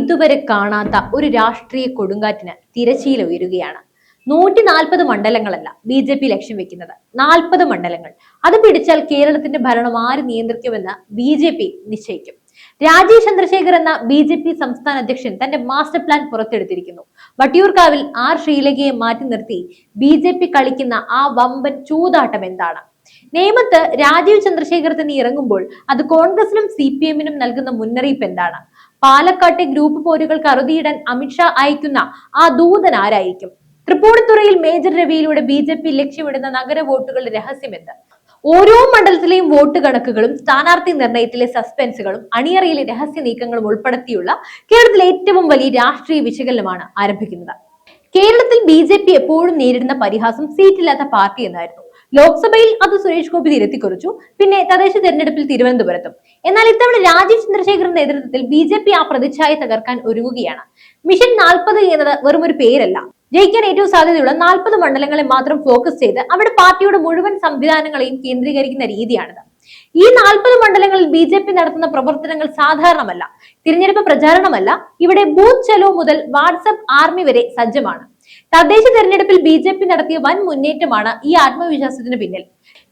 ഇതുവരെ കാണാത്ത ഒരു രാഷ്ട്രീയ കൊടുങ്കാറ്റിന് തിരശീല ഉയരുകയാണ്. നൂറ്റി നാൽപ്പത് മണ്ഡലങ്ങളല്ല ബി ജെ പി ലക്ഷ്യം വെക്കുന്നത്. നാൽപ്പത് മണ്ഡലങ്ങൾ. അത് പിടിച്ചാൽ കേരളത്തിന്റെ ഭരണം ആര് നിയന്ത്രിക്കുമെന്ന് ബി ജെ പി നിശ്ചയിക്കും. രാജീവ് ചന്ദ്രശേഖർ എന്ന ബി ജെ പി സംസ്ഥാന അധ്യക്ഷൻ തന്റെ മാസ്റ്റർ പ്ലാൻ പുറത്തെടുത്തിരിക്കുന്നു. വട്ടിയൂർക്കാവിൽ ആർ ശ്രീലങ്കയെ മാറ്റി നിർത്തി ബി ജെ പി കളിക്കുന്ന ആ വമ്പൻ ചൂതാട്ടം എന്താണ്? നേമത്ത് രാജീവ് ചന്ദ്രശേഖർ തന്നെ ഇറങ്ങുമ്പോൾ അത് കോൺഗ്രസിനും സി പി എമ്മിനും നൽകുന്ന മുന്നറിയിപ്പ് എന്താണ്? പാലക്കാട്ടെ ഗ്രൂപ്പ് പോരുകൾ അറുതിയിടാൻ അമിത്ഷാ അയക്കുന്ന ആ ദൂതൻ ആരായിരിക്കും? തൃപ്പൂണിത്തുറയിൽ മേജർ രവിയിലൂടെ ബി ജെ പി ലക്ഷ്യമിടുന്ന നഗര വോട്ടുകളുടെ രഹസ്യമെന്ത് ഓരോ മണ്ഡലത്തിലെയും വോട്ട് കണക്കുകളും സ്ഥാനാർത്ഥി നിർണയത്തിലെ സസ്പെൻസുകളും അണിയറയിലെ രഹസ്യ നീക്കങ്ങളും ഉൾപ്പെടുത്തിയുള്ള കേരളത്തിലെ ഏറ്റവും വലിയ രാഷ്ട്രീയ വിശകലനമാണ് ആരംഭിക്കുന്നത്. കേരളത്തിൽ ബി ജെ പി എപ്പോഴും നേരിടുന്ന പരിഹാസം സീറ്റില്ലാത്ത പാർട്ടി എന്നായിരുന്നു. ലോക്സഭയിൽ അത് സുരേഷ് ഗോപി തിരുത്തിക്കുറിച്ചു പിന്നെ തദ്ദേശ തെരഞ്ഞെടുപ്പിൽ തിരുവനന്തപുരത്തും. എന്നാൽ ഇത്തവണ രാജീവ് ചന്ദ്രശേഖറിന്റെ നേതൃത്വത്തിൽ ബി ജെ പി ആ പ്രതിച്ഛായ തകർക്കാൻ ഒരുങ്ങുകയാണ്. മിഷൻ നാൽപ്പത് എന്നത് വെറും ഒരു പേരല്ല. ജയിക്കാൻ ഏറ്റവും സാധ്യതയുള്ള നാൽപ്പത് മണ്ഡലങ്ങളെ മാത്രം ഫോക്കസ് ചെയ്ത് അവിടെ പാർട്ടിയുടെ മുഴുവൻ സംവിധാനങ്ങളെയും കേന്ദ്രീകരിക്കുന്ന രീതിയാണിത്. ഈ നാൽപ്പത് മണ്ഡലങ്ങളിൽ ബി ജെ പി നടത്തുന്ന പ്രവർത്തനങ്ങൾ സാധാരണമല്ല. തിരഞ്ഞെടുപ്പ് പ്രചാരണമല്ല. ഇവിടെ ബൂത്ത് ചെലവ് മുതൽ വാട്സപ്പ് ആർമി വരെ സജ്ജമാണ്. തദ്ദേശ തെരഞ്ഞെടുപ്പിൽ ബി ജെ പി നടത്തിയ വൻ മുന്നേറ്റമാണ് ഈ ആത്മവിശ്വാസത്തിന് പിന്നിൽ.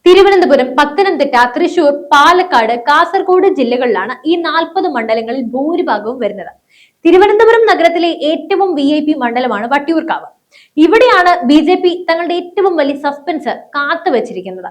തിരുവനന്തപുരം പത്തനംതിട്ട തൃശൂർ പാലക്കാട് കാസർഗോഡ് ജില്ലകളിലാണ് ഈ നാൽപ്പത് മണ്ഡലങ്ങളിൽ ഭൂരിഭാഗവും വരുന്നത്. തിരുവനന്തപുരം നഗരത്തിലെ ഏറ്റവും വി ഐ പി മണ്ഡലമാണ് വട്ടിയൂർക്കാവ്. ഇവിടെയാണ് ബി ജെ പി തങ്ങളുടെ ഏറ്റവും വലിയ സസ്പെൻസ് കാത്തുവച്ചിരിക്കുന്നത്.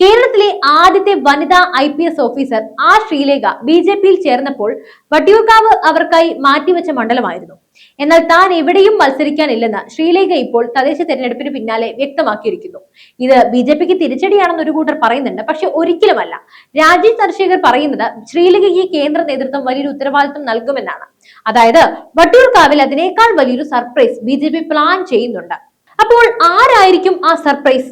കേരളത്തിലെ ആദ്യത്തെ വനിതാ ഐ പി എസ് ഓഫീസർ ആ ശ്രീലേഖ ബി ജെ പിയിൽ ചേർന്നപ്പോൾ വട്ടിയൂർക്കാവ് അവർക്കായി മാറ്റിവെച്ച മണ്ഡലമായിരുന്നു. എന്നാൽ താൻ എവിടെയും മത്സരിക്കാനില്ലെന്ന് ശ്രീലേഖ ഇപ്പോൾ തദ്ദേശ തെരഞ്ഞെടുപ്പിന് പിന്നാലെ വ്യക്തമാക്കിയിരിക്കുന്നു. ഇത് ബി ജെ പിക്ക് തിരിച്ചടിയാണെന്ന് ഒരു കൂട്ടർ പറയുന്നുണ്ട്. പക്ഷെ ഒരിക്കലുമല്ല. രാജീവ് ചന്ദ്രശേഖർ പറയുന്നത് ശ്രീലേഖയ്ക്ക് കേന്ദ്ര നേതൃത്വം വലിയൊരു ഉത്തരവാദിത്വം നൽകുമെന്നാണ്. അതായത് വട്ടിയൂർക്കാവിൽ അതിനേക്കാൾ വലിയൊരു സർപ്രൈസ് ബി പ്ലാൻ ചെയ്യുന്നുണ്ട്. അപ്പോൾ ആരായിരിക്കും ആ സർപ്രൈസ്?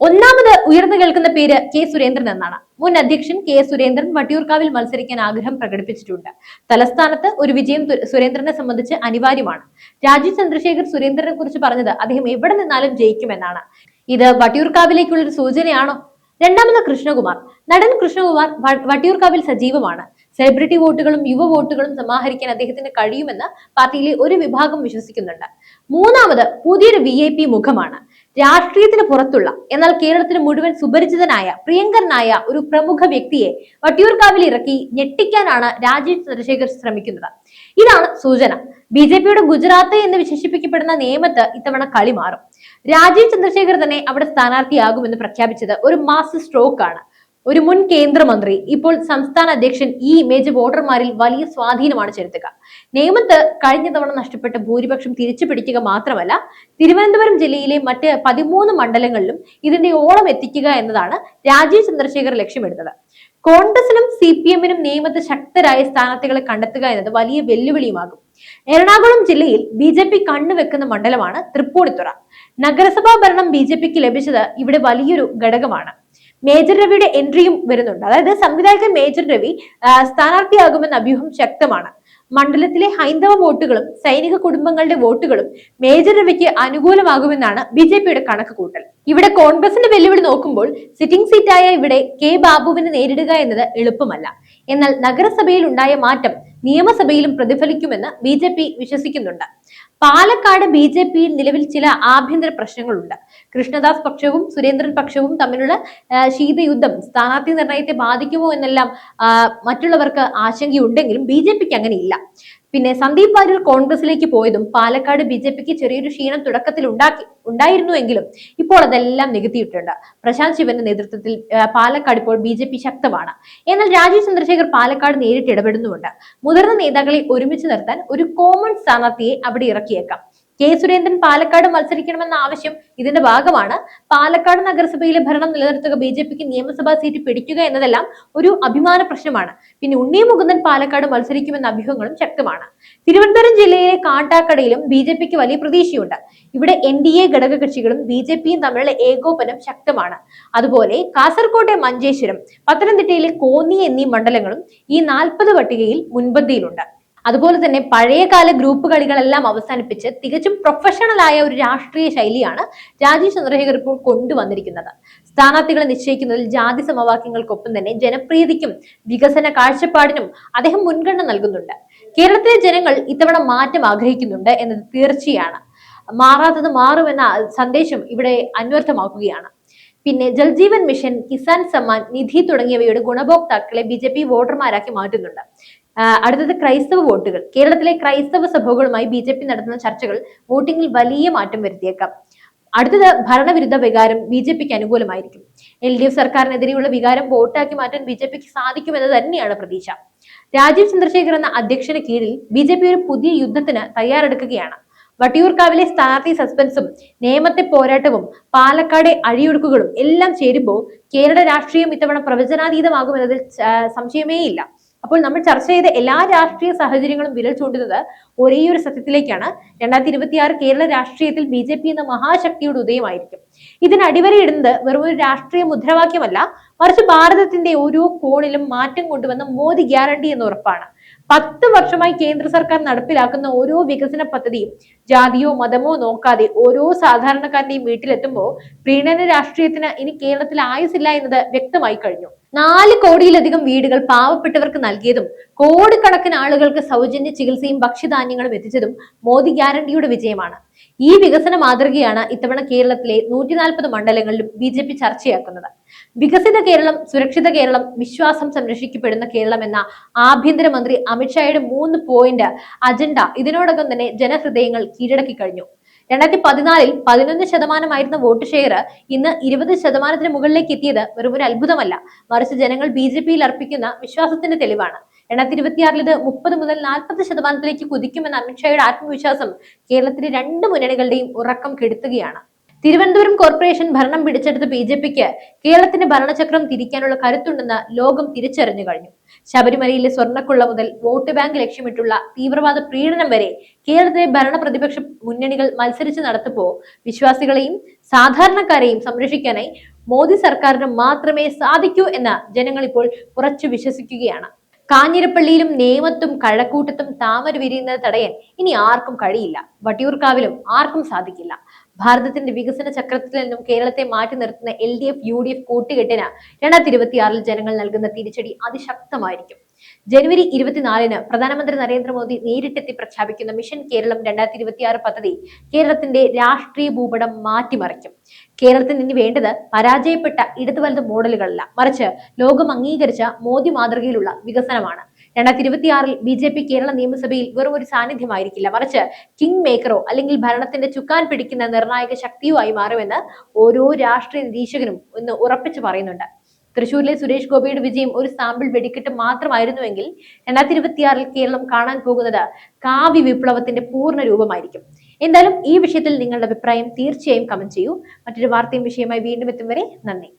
ഒന്നാമത് ഉയർന്നു കേൾക്കുന്ന പേര് കെ സുരേന്ദ്രൻ എന്നാണ്. മുൻ അധ്യക്ഷൻ കെ സുരേന്ദ്രൻ വട്ടിയൂർക്കാവിൽ മത്സരിക്കാൻ ആഗ്രഹം പ്രകടിപ്പിച്ചിട്ടുണ്ട്. തലസ്ഥാനത്ത് ഒരു വിജയം സുരേന്ദ്രനെ സംബന്ധിച്ച് അനിവാര്യമാണ്. രാജീവ് ചന്ദ്രശേഖർ സുരേന്ദ്രനെ കുറിച്ച് പറഞ്ഞത് അദ്ദേഹം എവിടെ നിന്നാലും ജയിക്കുമെന്നാണ്. ഇത് വട്ടിയൂർക്കാവിലേക്കുള്ള ഒരു സൂചനയാണോ? രണ്ടാമത് കൃഷ്ണകുമാർ. നടൻ കൃഷ്ണകുമാർ വട്ടിയൂർക്കാവിൽ സജീവമാണ്. സെലിബ്രിറ്റി വോട്ടുകളും യുവ വോട്ടുകളും സമാഹരിക്കാൻ അദ്ദേഹത്തിന് കഴിയുമെന്ന് പാർട്ടിയിലെ ഒരു വിഭാഗം വിശ്വസിക്കുന്നുണ്ട്. മൂന്നാമത് പുതിയൊരു വി മുഖമാണ്. രാഷ്ട്രീയത്തിന് പുറത്തുള്ള എന്നാൽ കേരളത്തിന് മുഴുവൻ സുപരിചിതനായ പ്രിയങ്കരനായ ഒരു പ്രമുഖ വ്യക്തിയെ വട്ടിയൂർക്കാവിൽ ഇറക്കി ഞെട്ടിക്കാനാണ് രാജീവ് ചന്ദ്രശേഖർ ശ്രമിക്കുന്നത്. ഇതാണ് സൂചന. ബി ജെ പിയുടെ ഗുജറാത്ത് എന്ന് വിശേഷിപ്പിക്കപ്പെടുന്ന നിയമത്ത് ഇത്തവണ കളി മാറും. രാജീവ് ചന്ദ്രശേഖർ തന്നെ അവിടെ സ്ഥാനാർത്ഥിയാകുമെന്ന് പ്രഖ്യാപിച്ചത് ഒരു മാസ് സ്ട്രോക്ക് ആണ് ഒരു മുൻ കേന്ദ്രമന്ത്രി ഇപ്പോൾ സംസ്ഥാന അധ്യക്ഷൻ ഈ ഇമേജ് വോട്ടർമാരിൽ വലിയ സ്വാധീനമാണ് ചെലുത്തുക. നേമത്ത് കഴിഞ്ഞ തവണ നഷ്ടപ്പെട്ട ഭൂരിപക്ഷം തിരിച്ചു പിടിക്കുക മാത്രമല്ല തിരുവനന്തപുരം ജില്ലയിലെ മറ്റ് പതിമൂന്ന് മണ്ഡലങ്ങളിലും ഇതിന്റെ ഓളം എത്തിക്കുക എന്നതാണ് രാജീവ് ചന്ദ്രശേഖർ ലക്ഷ്യമിടുന്നത്. കോൺഗ്രസിനും സി പി എമ്മിനും നിയമത്ത് ശക്തരായ സ്ഥാനാർത്ഥികളെ കണ്ടെത്തുക എന്നത് വലിയ വെല്ലുവിളിയുമാകും. എറണാകുളം ജില്ലയിൽ ബി ജെ പി കണ്ണുവെക്കുന്ന മണ്ഡലമാണ് തൃപ്പൂണിത്തുറ. നഗരസഭാ ഭരണം ബി ജെ പിക്ക് ലഭിച്ചത് ഇവിടെ വലിയൊരു ഘടകമാണ്. മേജർ രവിയുടെ എൻട്രിയും വരുന്നുണ്ട്. അതായത് സംവിധായകൻ മേജർ രവി സ്ഥാനാർത്ഥിയാകുമെന്ന അഭ്യൂഹം ശക്തമാണ്. മണ്ഡലത്തിലെ ഹൈന്ദവ വോട്ടുകളും സൈനിക കുടുംബങ്ങളുടെ വോട്ടുകളും മേജർ രവിക്ക് അനുകൂലമാകുമെന്നാണ് ബി ജെ പിയുടെ കണക്ക് കൂട്ടൽ. ഇവിടെ കോൺഗ്രസിന്റെ വെല്ലുവിളി നോക്കുമ്പോൾ സിറ്റിംഗ് സീറ്റായ ഇവിടെ കെ ബാബുവിനെ നേരിടുക എന്നത് എളുപ്പമല്ല. എന്നാൽ നഗരസഭയിൽ ഉണ്ടായ മാറ്റം നിയമസഭയിലും പ്രതിഫലിക്കുമെന്ന് ബി ജെ പി വിശ്വസിക്കുന്നുണ്ട്. പാലക്കാട് ബി ജെ പിയിൽ നിലവിൽ ചില ആഭ്യന്തര പ്രശ്നങ്ങളുണ്ട്. കൃഷ്ണദാസ് പക്ഷവും സുരേന്ദ്രൻ പക്ഷവും തമ്മിലുള്ള ശീതയുദ്ധം സ്ഥാനാർത്ഥി നിർണയത്തെ ബാധിക്കുമോ എന്നെല്ലാം മറ്റുള്ളവർക്ക് ആശങ്കയുണ്ടെങ്കിലും ബി ജെ പിക്ക് അങ്ങനെയില്ല. പിന്നെ സന്ദീപ് വാര്യർ കോൺഗ്രസിലേക്ക് പോയതും പാലക്കാട് ബി ജെ പിക്ക് ചെറിയൊരു ക്ഷീണം തുടക്കത്തിൽ ഉണ്ടാക്കി ഉണ്ടായിരുന്നുവെങ്കിലും ഇപ്പോൾ അതെല്ലാം നികത്തിയിട്ടുണ്ട്. പ്രശാന്ത് ശിവന്റെ നേതൃത്വത്തിൽ പാലക്കാട് ഇപ്പോൾ ബി ജെ പി ശക്തമാണ്. എന്നാൽ രാജീവ് ചന്ദ്രശേഖർ പാലക്കാട് നേരിട്ട് ഇടപെടുന്നുമുണ്ട്. മുതിർന്ന നേതാക്കളെ ഒരുമിച്ച് നിർത്താൻ ഒരു കോമൺ സ്ഥാനാർത്ഥിയെ അവിടെ ഇറക്കിയേക്കാം. കെ സുരേന്ദ്രൻ പാലക്കാട് മത്സരിക്കണമെന്ന ആവശ്യം ഇതിന്റെ ഭാഗമാണ്. പാലക്കാട് നഗരസഭയിലെ ഭരണം നിലനിർത്തുക ബി ജെ പിക്ക് നിയമസഭാ സീറ്റ് പിടിക്കുക എന്നതെല്ലാം ഒരു അഭിമാന പ്രശ്നമാണ്. പിന്നെ ഉണ്ണി മുകുന്ദൻ പാലക്കാട് മത്സരിക്കുമെന്ന അഭ്യൂഹങ്ങളും ശക്തമാണ്. തിരുവനന്തപുരം ജില്ലയിലെ കാട്ടാക്കടയിലും ബി ജെ പിക്ക് വലിയ പ്രതീക്ഷയുണ്ട്. ഇവിടെ എൻ ഡി എ ഘടകകക്ഷികളും ബി ജെ പിയും തമ്മിലുള്ള ഏകോപനം ശക്തമാണ്. അതുപോലെ കാസർകോട്ടെ മഞ്ചേശ്വരം പത്തനംതിട്ടയിലെ കോന്നി എന്നീ മണ്ഡലങ്ങളും ഈ നാൽപ്പത് പട്ടികയിൽ മുൻപന്തിയിലുണ്ട്. അതുപോലെ തന്നെ പഴയകാല ഗ്രൂപ്പ് കളികളെല്ലാം അവസാനിപ്പിച്ച് തികച്ചും പ്രൊഫഷണൽ ആയ ഒരു രാഷ്ട്രീയ ശൈലിയാണ് രാജീവ് ചന്ദ്രശേഖർ ഇപ്പോൾ കൊണ്ടുവന്നിരിക്കുന്നത്. സ്ഥാനാർത്ഥികളെ നിശ്ചയിക്കുന്നതിൽ ജാതി സമവാക്യങ്ങൾക്കൊപ്പം തന്നെ ജനപ്രീതിക്കും വികസന കാഴ്ചപ്പാടിനും അദ്ദേഹം മുൻഗണന നൽകുന്നുണ്ട്. കേരളത്തിലെ ജനങ്ങൾ ഇത്തവണ മാറ്റം ആഗ്രഹിക്കുന്നുണ്ട് എന്നത് തീർച്ചയാണ്. മാറാത്തത് മാറുമെന്ന സന്ദേശം ഇവിടെ അന്വർത്ഥമാക്കുകയാണ്. പിന്നെ ജൽജീവൻ മിഷൻ കിസാൻ സമ്മാൻ നിധി തുടങ്ങിയവയുടെ ഗുണഭോക്താക്കളെ ബി ജെ പി വോട്ടർമാരാക്കി മാറ്റുന്നുണ്ട്. അടുത്തത് ക്രൈസ്തവ വോട്ടുകൾ. കേരളത്തിലെ ക്രൈസ്തവ സഭകളുമായി ബി നടത്തുന്ന ചർച്ചകൾ വോട്ടിംഗിൽ വലിയ മാറ്റം വരുത്തിയേക്കാം. അടുത്തത് ഭരണവിരുദ്ധ വികാരം ബി ജെ പിക്ക് അനുകൂലമായിരിക്കും. എൽ ഡി എഫ് സർക്കാരിനെതിരെയുള്ള വികാരം വോട്ടാക്കി മാറ്റാൻ ബി ജെ പിക്ക് സാധിക്കുമെന്ന് തന്നെയാണ് പ്രതീക്ഷ. രാജീവ് ചന്ദ്രശേഖർ എന്ന അധ്യക്ഷന് കീഴിൽ ബി ജെ പി ഒരു പുതിയ യുദ്ധത്തിന് തയ്യാറെടുക്കുകയാണ്. വട്ടിയൂർക്കാവിലെ സ്ഥാനാർത്ഥി സസ്പെൻസും നിയമത്തെ പോരാട്ടവും പാലക്കാടെ അഴിയൊടുക്കുകളും എല്ലാം ചേരുമ്പോൾ കേരള രാഷ്ട്രീയം ഇത്തവണ പ്രവചനാതീതമാകുമെന്നതിൽ സംശയമേയില്ല. അപ്പോൾ നമ്മൾ ചർച്ച ചെയ്ത എല്ലാ രാഷ്ട്രീയ സാഹചര്യങ്ങളും വിരൽ ചൂണ്ടുന്നത് ഒരേ ഒരു സത്യത്തിലേക്കാണ്. രണ്ടായിരത്തി ഇരുപത്തിയാറ് കേരള രാഷ്ട്രീയത്തിൽ ബി ജെ പി എന്ന മഹാശക്തിയുടെ ഉദയമായിരിക്കും. ഇതിന് അടിവരയിടുന്നത് വെറും ഒരു രാഷ്ട്രീയ മുദ്രാവാക്യമല്ല മറിച്ച് ഭാരതത്തിന്റെ ഓരോ കോണിലും മാറ്റം കൊണ്ടുവന്ന മോദി ഗ്യാരണ്ടി എന്ന ഉറപ്പാണ്. പത്ത് വർഷമായി കേന്ദ്ര സർക്കാർ നടപ്പിലാക്കുന്ന ഓരോ വികസന പദ്ധതിയും ജാതിയോ മതമോ നോക്കാതെ ഓരോ സാധാരണക്കാരന്റെയും വീട്ടിലെത്തുമ്പോൾ പ്രീണന രാഷ്ട്രീയത്തിന് ഇനി കേരളത്തിൽ ആയുസില്ല എന്നത് വ്യക്തമായി കഴിഞ്ഞു. നാല് കോടിയിലധികം വീടുകൾ പാവപ്പെട്ടവർക്ക് നൽകിയതും കോടിക്കണക്കിന് ആളുകൾക്ക് സൗജന്യ ചികിത്സയും ഭക്ഷ്യധാന്യങ്ങളും എത്തിച്ചതും മോദി ഗ്യാരണ്ടിയുടെ വിജയമാണ്. ഈ വികസന മാതൃകയാണ് ഇത്തവണ കേരളത്തിലെ നൂറ്റി നാൽപ്പത് മണ്ഡലങ്ങളിലും ബി ജെ പി ചർച്ചയാക്കുന്നത്. വികസിത കേരളം സുരക്ഷിത കേരളം വിശ്വാസം സംരക്ഷിക്കപ്പെടുന്ന കേരളം എന്ന ആഭ്യന്തരമന്ത്രി അമിത്ഷായുടെ മൂന്ന് പോയിന്റ് അജണ്ട ഇതിനോടകം തന്നെ ജനഹൃദയങ്ങൾ കീഴടക്കി കഴിഞ്ഞു. രണ്ടായിരത്തി പതിനാലിൽ പതിനൊന്ന് ശതമാനമായിരുന്ന വോട്ട് ഷെയർ ഇന്ന് ഇരുപത് ശതമാനത്തിന് മുകളിലേക്ക് എത്തിയത് വെറും ഒരു അത്ഭുതമല്ല. മറിച്ച് ജനങ്ങൾ ബി ജെ പിയിൽ അർപ്പിക്കുന്ന വിശ്വാസത്തിന്റെ തെളിവാണ്. രണ്ടായിരത്തി ഇരുപത്തിയാറിൽ ഇത് മുപ്പത് മുതൽ നാൽപ്പത് ശതമാനത്തിലേക്ക് കുതിക്കുമെന്ന അമിത്ഷായുടെ ആത്മവിശ്വാസം കേരളത്തിലെ രണ്ട് മുന്നണികളുടെയും ഉറക്കം കെടുത്തുകയാണ്. തിരുവനന്തപുരം കോർപ്പറേഷൻ ഭരണം പിടിച്ചെടുത്ത ബി ജെ പിക്ക് കേരളത്തിന്റെ ഭരണചക്രം തിരിക്കാനുള്ള കരുത്തുണ്ടെന്ന് ലോകം തിരിച്ചറിഞ്ഞു കഴിഞ്ഞു. ശബരിമലയിലെ സ്വർണക്കുള്ള മുതൽ വോട്ട് ബാങ്ക് ലക്ഷ്യമിട്ടുള്ള തീവ്രവാദ പ്രീണനം വരെ കേരളത്തിലെ ഭരണ പ്രതിപക്ഷ മുന്നണികൾ മത്സരിച്ച് നടത്തുമ്പോൾ വിശ്വാസികളെയും സാധാരണക്കാരെയും സംരക്ഷിക്കാനായി മോദി സർക്കാരിന് മാത്രമേ സാധിക്കൂ എന്ന് ജനങ്ങൾ ഇപ്പോൾ ഉറച്ചു വിശ്വസിക്കുകയാണ്. കാഞ്ഞിരപ്പള്ളിയിലും നേമത്തും കഴക്കൂട്ടത്തും താമര വിരിയുന്നത് തടയാൻ ഇനി ആർക്കും കഴിയില്ല. വട്ടിയൂർക്കാവിലും ആർക്കും സാധിക്കില്ല. ഭാരതത്തിന്റെ വികസന ചക്രത്തിൽ നിന്നും കേരളത്തെ മാറ്റി നിർത്തുന്ന L D F U D F കൂട്ടുകെട്ടിന് രണ്ടായിരത്തി ഇരുപത്തിയാറിൽ ജനങ്ങൾ നൽകുന്ന തിരിച്ചടി അതിശക്തമായിരിക്കും. ജനുവരി ഇരുപത്തിനാലിന് പ്രധാനമന്ത്രി നരേന്ദ്രമോദി നേരിട്ടെത്തി പ്രഖ്യാപിക്കുന്ന മിഷൻ കേരളം രണ്ടായിരത്തി ഇരുപത്തിയാറ് പദ്ധതി കേരളത്തിന്റെ രാഷ്ട്രീയ ഭൂപടം മാറ്റിമറിക്കും. കേരളത്തിന് ഇനി വേണ്ടത് പരാജയപ്പെട്ട ഇടതു വലത് മോഡലുകളല്ല. മറിച്ച് ലോകം അംഗീകരിച്ച മോദി മാതൃകയിലുള്ള വികസനമാണ്. രണ്ടായിരത്തി ഇരുപത്തിയാറിൽ ബി ജെ പി കേരള നിയമസഭയിൽ വെറും ഒരു സാന്നിധ്യമായിരിക്കില്ല. മറിച്ച് കിങ് മേക്കറോ അല്ലെങ്കിൽ ഭരണത്തിന്റെ ചുക്കാൻ പിടിക്കുന്ന നിർണായക ശക്തിയോ ആയി മാറുമെന്ന് ഓരോ രാഷ്ട്രീയ നിരീക്ഷകനും ഇന്ന് ഉറപ്പിച്ചു പറയുന്നുണ്ട്. തൃശൂരിലെ സുരേഷ് ഗോപിയുടെ വിജയം ഒരു സാമ്പിൾ വെടിക്കെട്ട് മാത്രമായിരുന്നുവെങ്കിൽ രണ്ടായിരത്തി ഇരുപത്തിയാറിൽ കേരളം കാണാൻ പോകുന്നത് കാവ്യ വിപ്ലവത്തിന്റെ പൂർണ രൂപമായിരിക്കും. എന്തായാലും ഈ വിഷയത്തിൽ നിങ്ങളുടെ അഭിപ്രായം തീർച്ചയായും കമന്റ് ചെയ്യൂ. മറ്റൊരു വാർത്തയും വിഷയമായി വീണ്ടും എത്തും വരെ നന്ദി.